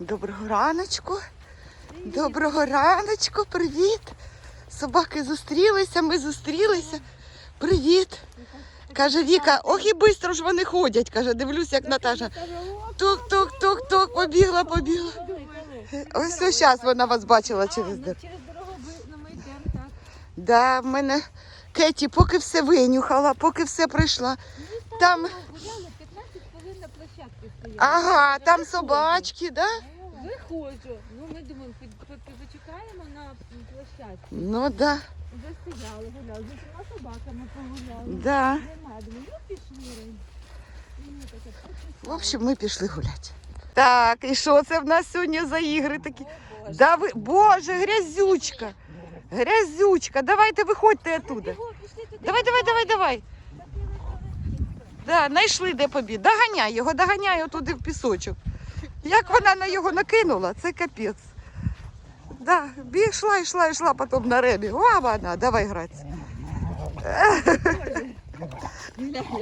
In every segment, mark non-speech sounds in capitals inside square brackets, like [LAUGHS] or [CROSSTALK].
Доброго раночку. Доброго раночку, привіт. Собаки зустрілися, ми зустрілися. Привіт. Каже Віка, ох і швидко ж вони ходять. Каже, дивлюсь, як Наташа. Тук-тук-тук-тук, побігла, побігла. Ось ось зараз вона вас бачила через дорогу. Через дорогу ми йдемо так. Да, в мене Кеті, поки все винюхала, поки все пройшла. Там, Гуляли 15 хвилин на площадці стояли. ага, там собачки, да? Виходжу. Ну, ми думаємо, почекаємо на площадці. Ну да, Вже стояли, гуляли. З усіма собаками погуляли. да. Нема, думаю, ну пішли. Ну, таке, В общем, ми пішли гуляти. Так, і що це в нас сьогодні за ігри такі? Да ви... Боже, грязючка. Грязючка. Давайте виходьте оттуда. Пішли. Давай, давай, давай, давай. Да, знайшли де побіг. Доганяй його, доганяй отуди в пісочок. Як вона на його накинула, це капець. Да, бі- йшла, йшла, потім на ребі. О, вона, давай гратися. [LAUGHS]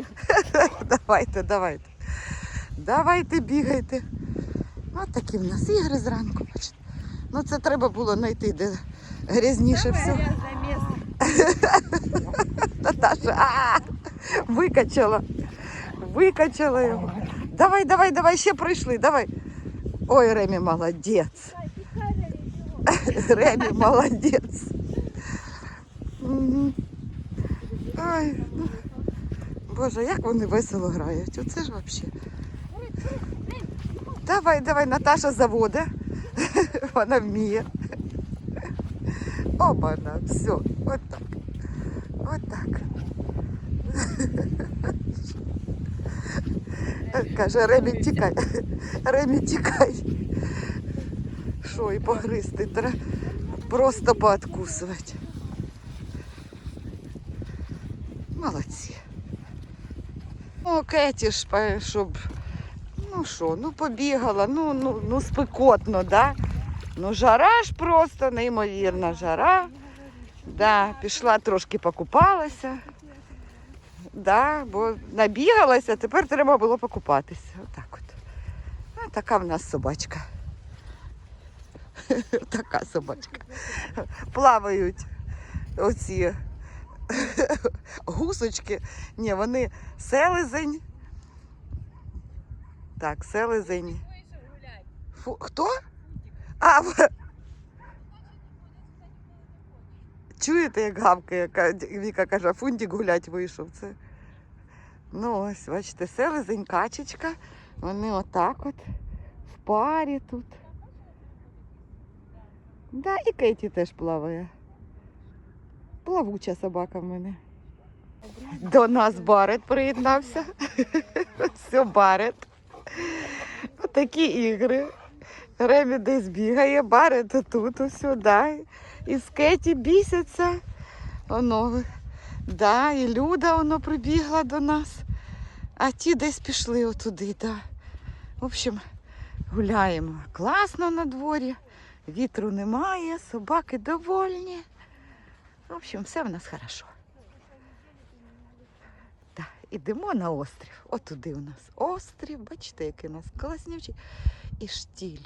Давайте, давайте. Давайте бігайте. Ось такі в нас ігри зранку. Бачите. Ну це треба було знайти, де грязніше все. [LAUGHS] Наташа а, викачала. Викачала його. Давай, давай, давай, ще пройшли, давай. Ой, Ремі молодець. [LAUGHS] Ремі молодець. Ой, ну, Боже, як вони весело грають. Оце ж взагалі. Давай, давай, Наташа заводе. [LAUGHS] Вона вміє. Оба-на, все, от так. От так. [LAUGHS] Каже, Ремі, тікай. Ремі, тікай. Що, і погризти треба просто пооткусувати. Молодці. Ну, Кеті ж, щоб, ну що, ну побігала, ну, ну, ну спекотно, да? Ну жара ж просто неймовірна жара. Да, пішла трошки покупалася. Да, бо набігалася, тепер треба було покупатися. Отак от. А, така в нас собачка. [LAUGHS] Така собачка. Плавають оці гусочки. Ні, вони селезень. Так, селезень. Фу, хто? А, в- Чуєте, як гавкає, Ка- Віка каже, фунтик гулять вийшов. Це. Ну ось, бачите, селезень, качечка. Вони отак от в парі тут. Да, і Кеті теж плаває. Плавуча собака в мене. До нас Барет приєднався. [LAUGHS] Все, Барет. Отакі ігри. Ремі десь бігає, Барет тут, да. І з Кеті бісяться. Воно, да, і Люда воно прибігла до нас. А ті десь пішли отуди, да. В общем, гуляємо. Класно на дворі, вітру немає, собаки довольні. В общем, все в нас хорошо. Да, ідемо на острів. Отуди у нас острів. Бачите, який у нас класнючий. І штіль.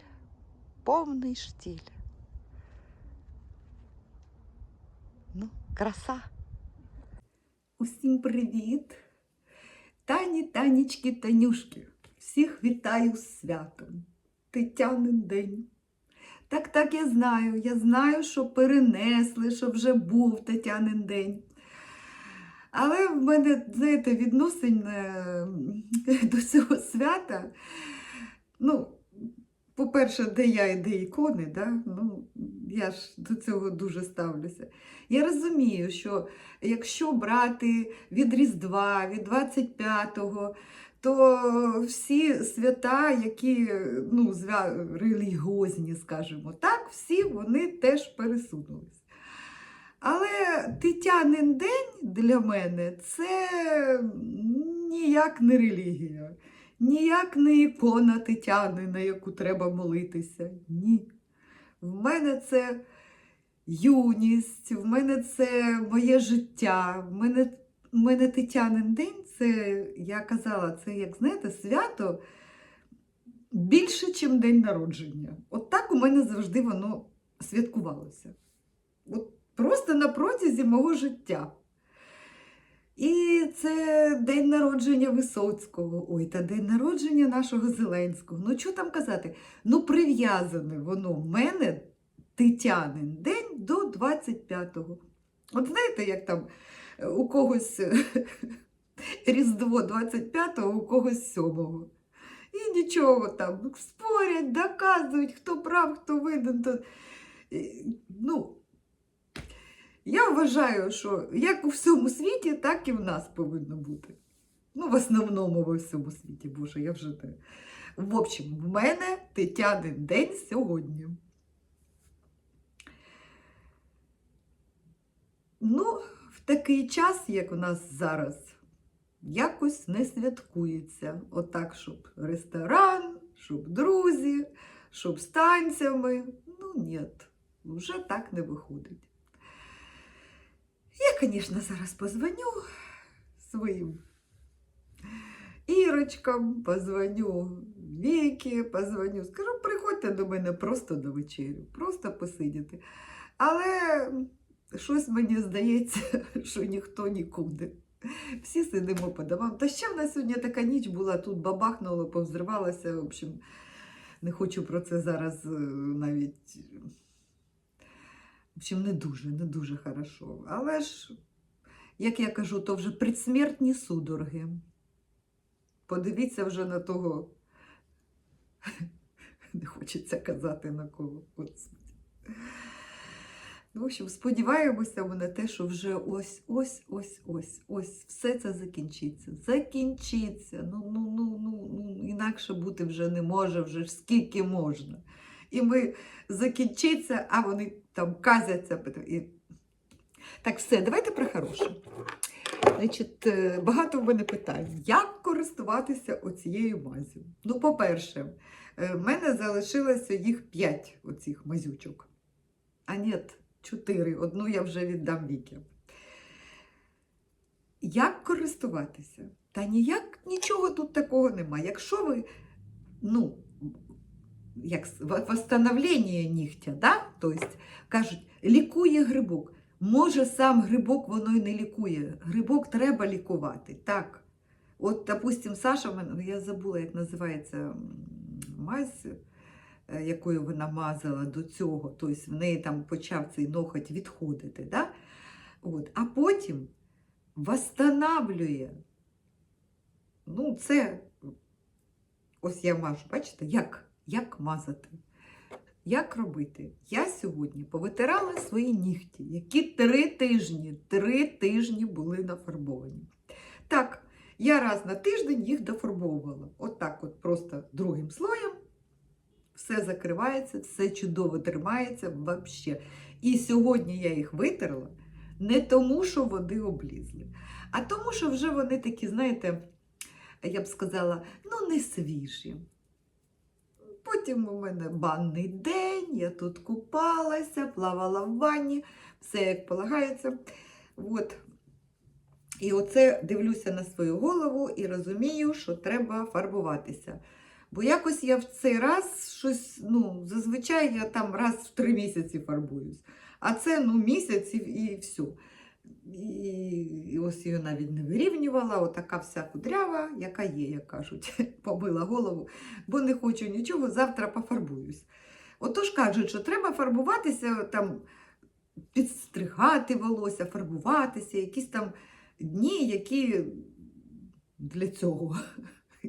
Повний штіль. Ну, краса. Усім привіт! Тані, Танічки, Танюшки. Всіх вітаю з святом. Тетянин день. Так, так, я знаю. Я знаю, що перенесли, що вже був Тетянин день. Але в мене, знаєте, відносин [LAUGHS] до цього свята. Ну, по-перше, де я і де ікони, да? ну, я ж до цього дуже ставлюся. Я розумію, що якщо брати від Різдва, від 25-го, то всі свята, які ну, релігіозні, скажімо так, всі вони теж пересунулись. Але Тетянин день для мене це ніяк не релігія, ніяк не ікона Тетяни, на яку треба молитися. Ні. В мене це юність, в мене це моє життя, в мене, в мене Тетянин день це, я казала, це як знаєте, свято більше, ніж день народження. От так у мене завжди воно святкувалося. От просто на протязі мого життя. І це день народження Висоцького, ой, та день народження нашого Зеленського. Ну, що там казати? Ну, прив'язане воно в мене Тетянин день до 25-го. От знаєте, як там е, у когось е, [LAUGHS] Різдво 25-го, у когось 7-го. І нічого там спорять, доказують, хто прав, хто винен. То... Ну, я вважаю, що як у всьому світі, так і в нас повинно бути. Ну, в основному во всьому світі, боже, я вже не. В общем, в мене Тетянин день сьогодні. Ну, в такий час, як у нас зараз, якось не святкується. Отак, щоб ресторан, щоб друзі, щоб з танцями. Ну, ні, вже так не виходить. Я, звісно, зараз позвоню своїм Ірочкам, позвоню Вікі, позвоню. Скажу, приходьте до мене просто на вечерю, просто посидіти. Але щось мені здається, [LAUGHS] що ніхто нікуди. Всі сидимо по домам. Та ще в нас сьогодні така ніч була, тут бабахнуло, повзривалося. В общем, не хочу про це зараз е, навіть. Общем, не дуже, не дуже хорошо. Але ж, як я кажу, то вже предсмертні судороги. Подивіться вже на того. [LAUGHS] Не хочеться казати на кого. Господи. Ну, в общем, сподіваємося ми на те, що вже ось, ось, ось, ось, ось все це закінчиться. Закінчиться. Ну, ну, ну, ну, ну, інакше бути вже не може, вже скільки можна. І ми закінчиться, а вони там казяться. І... Так, все, давайте про хороше. Значить, е, багато в мене питань. Як користуватися оцією мазю? Ну, по-перше, е, в мене залишилося їх 5 оцих мазючок. А ні, 4. Одну я вже віддам Вікі. Як користуватися? Та ніяк нічого тут такого немає. Якщо ви, ну, як восстановлення нігтя, да? тобто, кажуть, лікує грибок. Може, сам грибок воно і не лікує. Грибок треба лікувати. Так. От, допустим, Саша, я забула, як називається мазь, е, якою вона мазала до цього. Тобто в неї там почав цей ноготь відходити. Да? От. А потім восстанавлює. Ну, це ось я мажу, бачите, як, як мазати. Як робити? Я сьогодні повитирала свої нігті, які три тижні, три тижні були нафарбовані. Так, я раз на тиждень їх дофарбовувала. Отак, от, просто другим слоєм. Все закривається, все чудово тримається взагалі. І сьогодні я їх витерла не тому, що вони облізли, а тому, що вже вони такі, знаєте, я б сказала, ну не свіжі. Потім у мене банний день, я тут купалася, плавала в ванні, все як полагається. От. І оце дивлюся на свою голову і розумію, що треба фарбуватися. Бо якось я в цей раз щось, ну, зазвичай я там раз в три місяці фарбуюсь. А це ну, місяць і, і все. І, ось її навіть не вирівнювала, отака вся кудрява, яка є, як кажуть, [LAUGHS] побила голову, бо не хочу нічого, завтра пофарбуюсь. Отож кажуть, що треба фарбуватися, там, підстригати волосся, фарбуватися, якісь там дні, які для цього. [LAUGHS]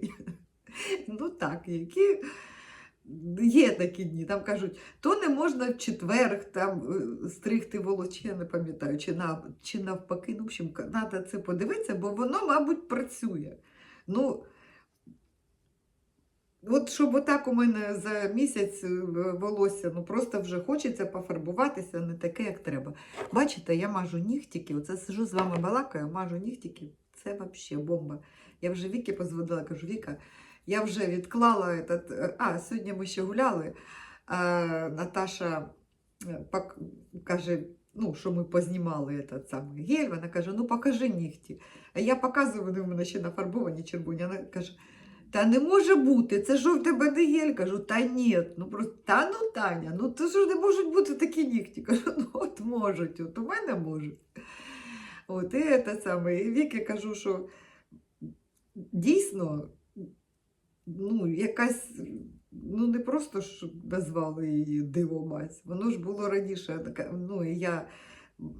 Ну так, які є такі дні. Там кажуть, то не можна в четверг там е, стригти волосся, я не пам'ятаю, чи, нав, чи навпаки. Ну, в общем, треба це подивитися, бо воно, мабуть, працює. Ну, От щоб отак у мене за місяць е, волосся, ну просто вже хочеться пофарбуватися, не таке, як треба. Бачите, я мажу нігтики, оце сижу з вами балакаю, мажу нігтики, це взагалі бомба. Я вже Віки позвонила, кажу, Віка, я вже відклала этот... е, А, сьогодні ми ще гуляли. А, Наташа е, пок... каже, ну, що ми познімали этот самий гель, вона каже, ну покажи нігті. А я показую, вони в мене ще нафарбовані червоні. Вона каже, Та не може бути, це що в тебе не гель? Кажу, та ні. Ну просто та ну Таня, ну то ж не можуть бути такі нігті? Кажу, ну от можуть, от у мене можуть. От і це саме. І Віки кажу, що дійсно, ну, якась, ну не просто ж назвали її дивомась, воно ж було раніше. Ну, і я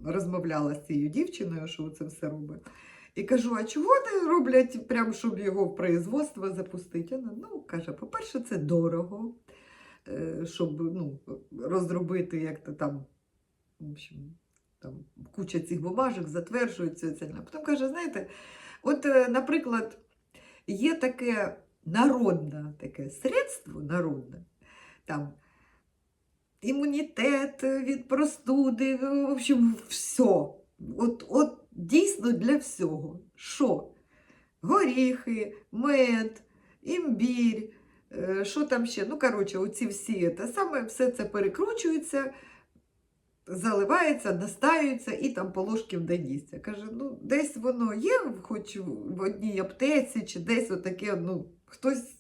розмовляла з цією дівчиною, що це все робить. І кажу, а чого не роблять, прям, щоб його в производство запустити? Вона ну, каже, по-перше, це дорого, е, щоб ну, розробити, як то там, в общем, там куча цих бумажок затверджується. Потім каже, знаєте, от, е, наприклад, є таке народне таке средство, народне, там, імунітет від простуди, в общем, все. От, от дійсно для всього. Що? Горіхи, мед, імбір, е, що там ще? Ну, коротше, оці всі, те саме, все це перекручується, заливається, настаюється і там по ложки в день їсться. Каже, ну, десь воно є, хоч в одній аптеці, чи десь отаке, ну, хтось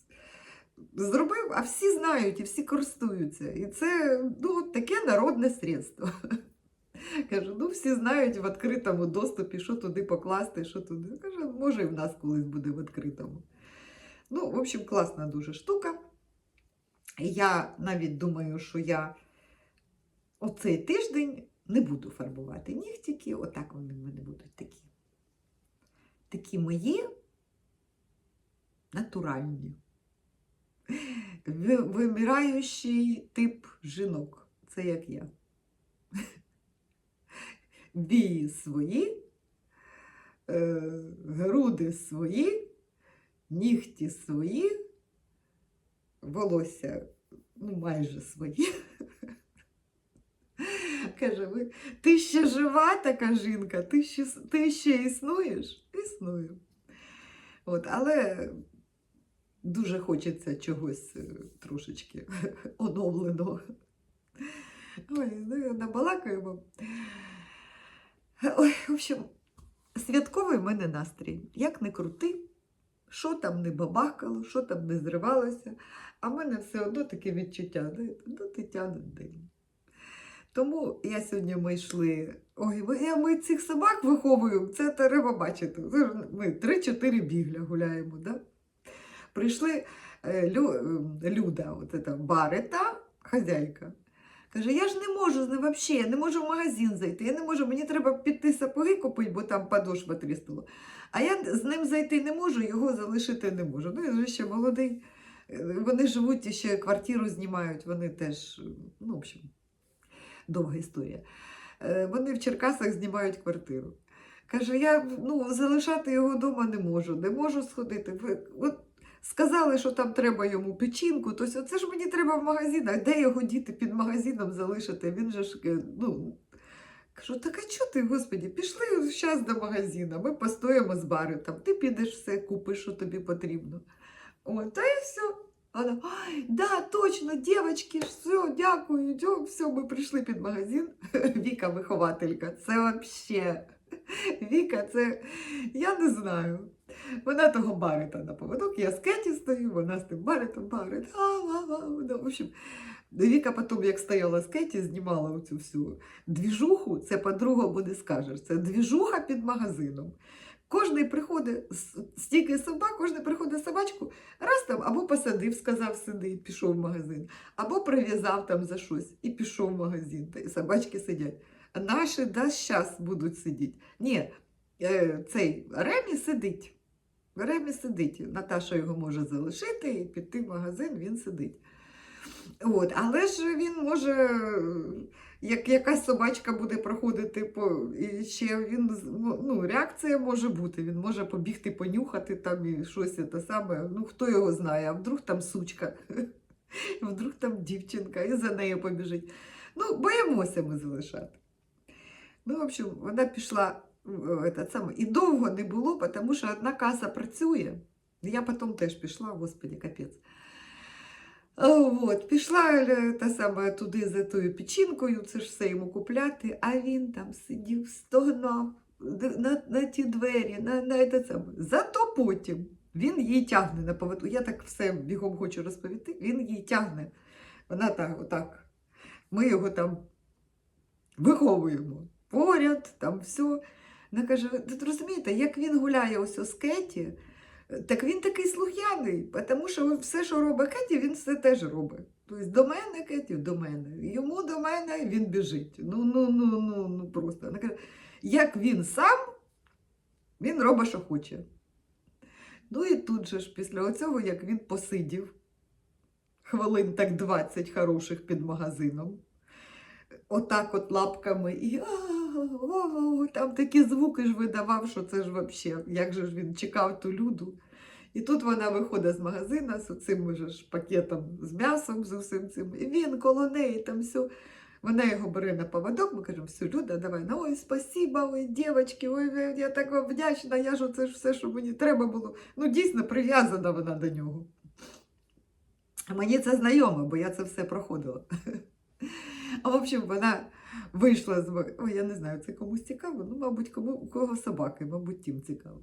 зробив, а всі знають і всі користуються. І це ну, таке народне средство. [LAUGHS] Кажу, ну всі знають в відкритому доступі, що туди покласти, що туди. Каже, може, і в нас колись буде в відкритому. Ну, в общем, класна дуже штука. Я навіть думаю, що я оцей тиждень не буду фарбувати нігтики, отак вони в мене будуть такі. Такі мої натуральні. Вимираючий тип жінок. Це як я. Вії свої, е, груди свої, нігті свої, волосся ну, майже свої. Каже, ви, ти ще жива така жінка, ти ще, ти ще існуєш? Існую. От, але дуже хочеться чогось е, трошечки [LAUGHS] оновленого. Ой, ну, набалакаємо. Ой, в общем, святковий в мене настрій. Як не крути, що там не бабахкало, що там не зривалося, а в мене все одно таке відчуття, знаєте, ну Тетянин день. Тому я сьогодні ми йшли. Ой, я, ми цих собак виховуємо, це треба бачити. Ми 3-4 бігля гуляємо. Да? Прийшли е, Лю, е, Люда, от ця Барета, хазяйка. Каже, я ж не можу з ним взагалі, я не можу в магазин зайти, я не можу, мені треба піти сапоги купити, бо там подошва тріснула. А я з ним зайти не можу, його залишити не можу. Ну, він же ще молодий. Вони живуть і ще квартиру знімають, вони теж, ну, в общем, довга історія. Е, Вони в Черкасах знімають квартиру. Каже, я ну, залишати його вдома не можу, не можу сходити. От сказали, що там треба йому печінку, то це ж мені треба в магазинах. Де його діти під магазином залишити? Він же ж, е, ну. Кажу, так а чого ти, господі, пішли зараз до магазину, ми постоїмо з баритом, ти підеш все, купиш, що тобі потрібно. О, та і все. Вона, ай, да, точно, дівчатки, все, дякую, дякую, все, ми прийшли під магазин. [LAUGHS] Віка вихователька, це вообще. Віка, це я не знаю. Вона того барита на поводок, я з Кеті стою, вона з тим баритом барит. Ну, в общем, Віка потім, як стояла з Кеті, знімала оцю всю двіжуху, це по-другому не скажеш. Це двіжуха під магазином. Кожний приходить, стільки собак, кожний приходить собачку, раз там або посадив, сказав сиди, і пішов в магазин, або прив'язав там за щось і пішов в магазин. Та й собачки сидять. Наші да, щас будуть сидіти. Ні, е, цей Ремі сидить. Ремі сидить. Наташа його може залишити і піти в магазин, він сидить. От, але ж він може, як якась собачка буде проходити по і ще він ну, реакція може бути. Він може побігти, понюхати там і щось те саме. Ну хто його знає, а вдруг там сучка, [LAUGHS] вдруг там дівчинка і за нею побіжить. Ну, боїмося ми залишати. Ну, в общем, вона пішла в этот самий. І довго не було, тому що одна каса працює. Я потім теж пішла, господи, капець. А, От, пішла е, та сама туди за тою печінкою, це ж все йому купляти, а він там сидів, стогнав на, на ті двері, на, на те саме. Зато потім Він її тягне на поводу. Я так все бігом хочу розповісти. Він її тягне. Вона так, отак. Ми його там виховуємо. Поряд, там все. Вона каже: ви розумієте, як він гуляє ось у скеті, так він такий слухняний, тому що все, що робить Кеті, він все теж робить. Тобто до мене, Кеті, до мене. Йому до мене він біжить. Ну, ну, ну, ну, ну просто. Вона каже, як він сам, він робить, що хоче. Ну і тут же ж, після цього, як він посидів, хвилин так 20 хороших під магазином, отак от лапками і там такі звуки ж видавав, що це ж взагалі, як же ж він чекав ту люду. І тут вона виходить з магазина з цим ж пакетом з м'ясом, з усім цим. І він коло неї там все. Вона його бере на поводок, ми кажемо, все, Люда, давай, ну, ой, спасіба, ой, дівчатки, ой, я так вам вдячна, я ж це ж все, що мені треба було. Ну, дійсно, прив'язана вона до нього. Мені це знайомо, бо я це все проходила. А в общем, вона вийшла з Ой, я не знаю, це комусь цікаво. Ну, мабуть, кому у кого собаки, мабуть, тим цікаво.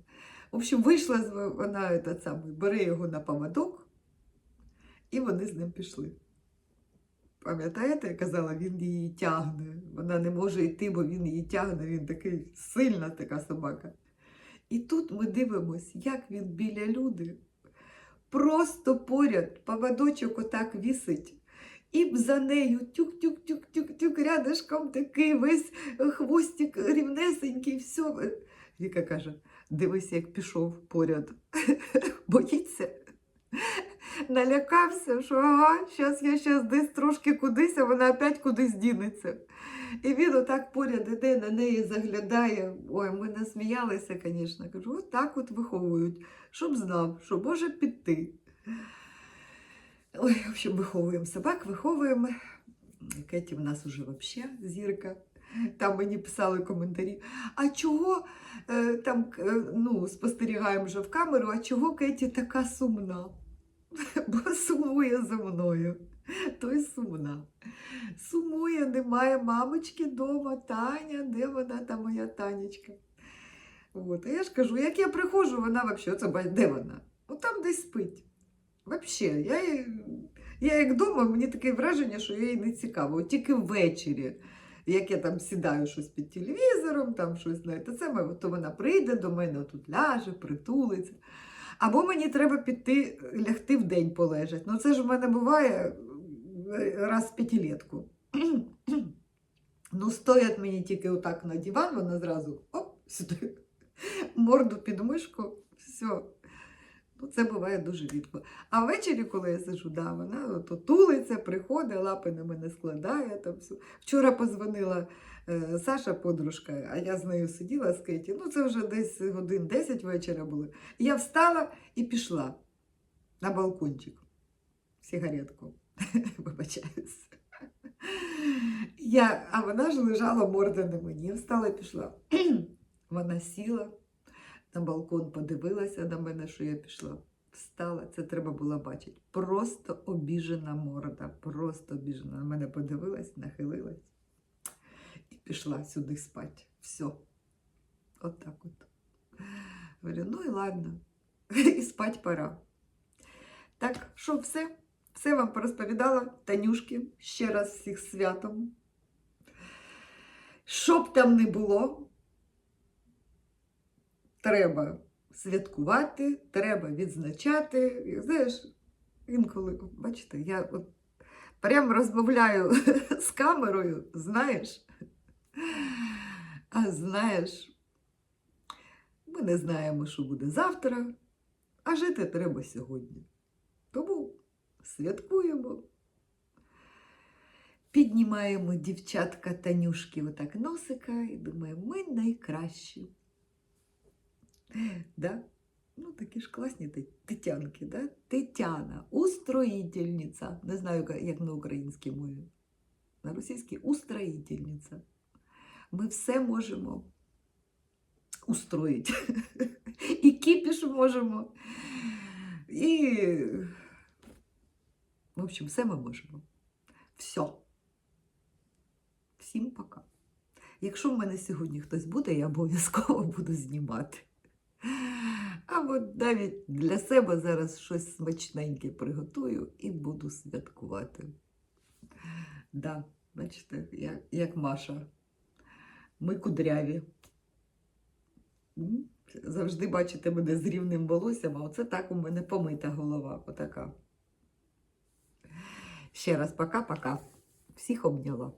В общем, вийшла з вона этот самий, бере його на поводок, і вони з ним пішли. Пам'ятаєте, я казала, він її тягне. Вона не може йти, бо він її тягне, він такий сильна така собака. І тут ми дивимося, як він біля люди, просто поряд, поводочок отак вісить. І за нею тюк-тюк-тюк-тюк-тюк, рядышком такий весь хвостик рівнесенький, все. Віка каже: дивись, як пішов поряд. [LAUGHS] Боїться. Налякався, що ага, зараз я щас десь трошки кудись, а вона опять кудись дінеться. І він отак поряд іде, на неї заглядає. Ой, ми насміялися, звісно. Кажу, от так от виховують, щоб знав, що може піти. Ой, в общем, виховуємо собак, виховуємо. Кеті в нас уже взагалі зірка. Там мені писали коментарі. А чого е, там е, ну, спостерігаємо вже в камеру, а чого Кеті така сумна? [LAUGHS] Бо сумує за мною. То й сумна. Сумує, немає мамочки вдома, Таня, де вона та моя Танечка? От. А я ж кажу, як я приходжу, вона взагалі, ба- де вона? Ну там десь спить. Взагалі, я, я як вдома, мені таке враження, що я їй не цікаво. Тільки ввечері, як я там сідаю щось під телевізором, там щось знаєте, це то вона прийде до мене, тут ляже, притулиться. Або мені треба піти лягти в день полежать. Ну це ж в мене буває е, раз в п'ятилетку. Ну, стоять мені тільки отак на диван, вона зразу оп, сюди, морду під мишку, все. Ну, це буває дуже рідко. А ввечері, коли я сижу, да, вона от тулиться, приходить, лапи на мене складає. Там все. Вчора позвонила е, Саша, подружка, а я з нею сиділа з Кеті. Ну, це вже десь годин 10 вечора було. Я встала і пішла на балкончик. Сигаретку. [LAUGHS] Вибачаюсь. Я, а вона ж лежала морда на мені. Встала і пішла. [CLEARS THROAT] Вона сіла на балкон, подивилася на мене, що я пішла. Встала, це треба було бачити. Просто обіжена морда, просто обіжена. На мене подивилась, нахилилась і пішла сюди спати. Все. От так от. Говорю, ну і ладно, [LAUGHS] і спать пора. Так, що все? Все вам порозповідала Танюшки. Ще раз всіх святом. Що б там не було, треба святкувати, треба відзначати. Знаєш, інколи, бачите, я от прямо розмовляю [LAUGHS] з камерою, знаєш. А знаєш, ми не знаємо, що буде завтра, а жити треба сьогодні. Тому святкуємо. Піднімаємо дівчатка Танюшки отак носика і думаємо, ми найкращі. Да? Ну, такі ж класні тетянки, да? Тетяна, устроїтельниця. Не знаю, як на українській мові. На російській устроїтельниця. Ми все можемо устроїти. [LAUGHS] І кіпіш можемо. І, в общем, все ми можемо. Все. Всім пока. Якщо в мене сьогодні хтось буде, я обов'язково [LAUGHS] буду знімати. А от навіть для себе зараз щось смачненьке приготую і буду святкувати. Да, бачите, як, як Маша. Ми кудряві. Завжди бачите мене з рівним волоссям, а оце так у мене помита голова. Отака. Ще раз пока-пока. Всіх обняла.